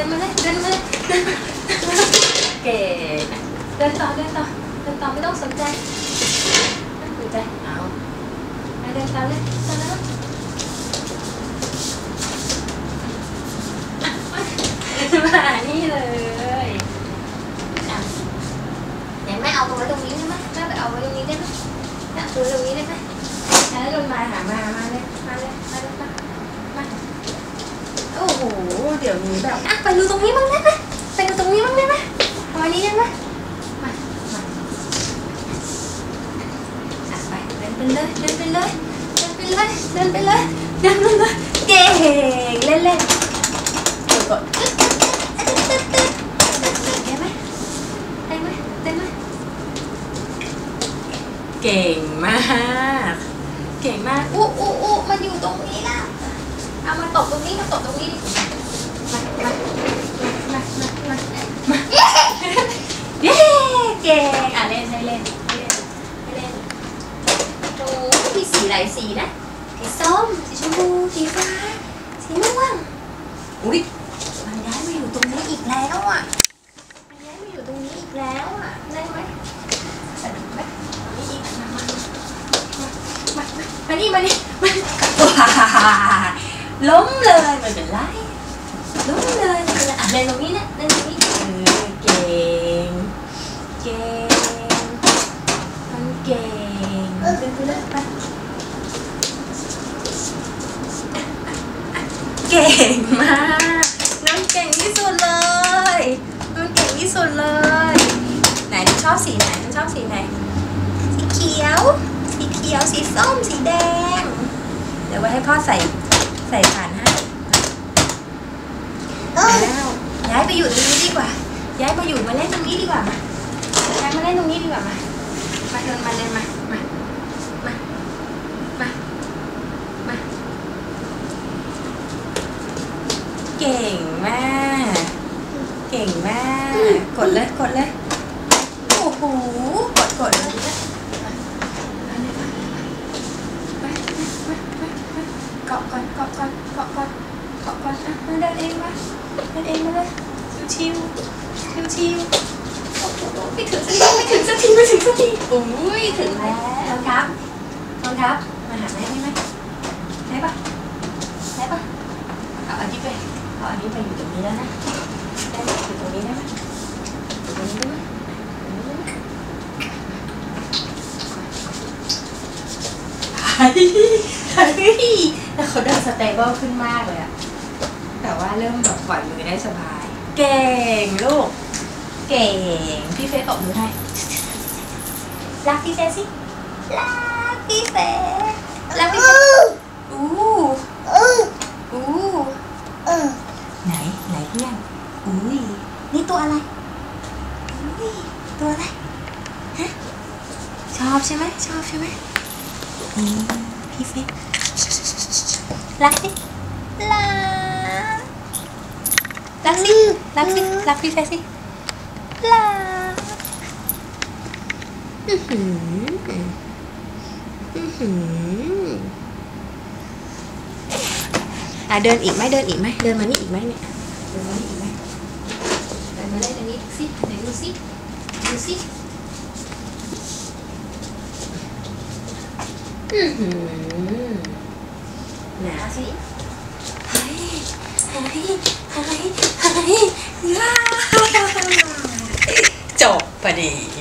ดินมาเก๋เดินต่อเดินต่อเดินต่อไม่ต้องสนใจไม่สนใจเอาไปเดินต่อเลยต่อแล้วมานี่เลยอะเดี๋ยวแม่เอาไว้ตรงนี้ได้ไหมแม่ไปเอาไว้ตรงนี้ได้ไหมแม่เอาไว้ตรงนี้ได้ไหมแล้วลงมาหามามาเลยมาเลยมาเลยมา โอ้โห เดี๋ยวนี้แบบอะไปดูตรงนี้บ้างได้ไหมไปดูตรงนี้บ้างได้ไหมตรงนี้ได้ไหมมามาอะไปเดินไปเลยเดินไปเลยเดินไปเลยเดินไปเลยเดินไปเลยเก่งเล่นเล่นๆกดกดได้ไหมได้ไหมได้ไหมเก่งมาก เก่งมากอู้อู้อู้มันอยู่ตรงนี้ เย้เก่งอะเล่นให้เล่นให้เล่นให้เล่นโอ้มีสีหลายสีนะสีส้มสีชมพูสีฟ้าสีม่วงอุ้ยมันย้ายมาอยู่ตรงนี้อีกแล้วอะมันย้ายมาอยู่ตรงนี้อีกแล้วอะได้ไหมสนุกไหมเอานี่อีกมามามามามามานี่มานี่มาว้า ล้มเลยไม่เป็นไรล้มเลยไม่เป็นไรอะเล่นตรงนี้นะเล่นตรงนี้เออเก่งเก่งมันเก่งเดินไปเลยไปเก่งมากน้องเก่งที่สุดเลยน้องเก่งที่สุดเลย ไหนน้องชอบสีไหนน้องชอบสีไหนสีเขียว สีเขียวสีส้มสีแดง เดี๋ยวไว้ให้พ่อใส่ ใส่ฐานให้อ้วย้ายไปอยู่ตรงนี้ดีกว่า ย้ายมาอยู่มาเล่นตรงนี้ดีกว่ามาย้ายมาเล่นตรงนี้ดีกว่ามามาเดินมาเดินมามามามามาเก่งมากเก่งมากกดเลยกดเลยโอ้โหกดกดเลยนะมาเลยมาเลยมาไปไปไปไปเกาะก่อนเกาะก่อนเกาะก่อนเกาะก่ อนอะมาเดินเองมาเดินเองมาเลยชิวชิวชิวๆโอ้โหไม่ถึงสักทีไม่ถึงสักทีไม่ถึงสักทีอุ้ยถึงแล้วครับน้องครับ มาหาแม่ได้ไหมได้ปะได้ปะเอาอันนี้ไปเอาอันนี้ไปอยู่ตรงนี้แล้วนะได้ไหมอยู่ตรงนี้ได้ไหมอยู่ตรงนี้ได้ไหมตรงนี้ได้ไหมเฮ้ยเฮ้ยแต่เขาเดินสเตเบิลขึ้นมากเลยอะ แต่ว่าเริ่มแบบปล่อยมือได้สบาย เก่งลูก เก่ง พี่เฟย์ตบมือให้ รักพี่เฟย์สิรักพี่เฟย์รักพี่เฟย์อู้อู้ไหนไหนเพื่อนอุ้ยนี่ตัวอะไรอุ้ยตัวอะไรฮะชอบใช่ไหมชอบใช่ไหมอืมพี่เฟกรักสิรัก รักสิรักสิรักพี่เฟกสิรักอื้อหืออื้อหืออะเดินอีกไหมเดินอีกไหมเดินมานี่อีกไหมเนี่ยเดินมานี่อีกไหมเดินมาเล่นตรงนี้สิไหนดูสิดูสิอือหือหนาสิ จบพอดี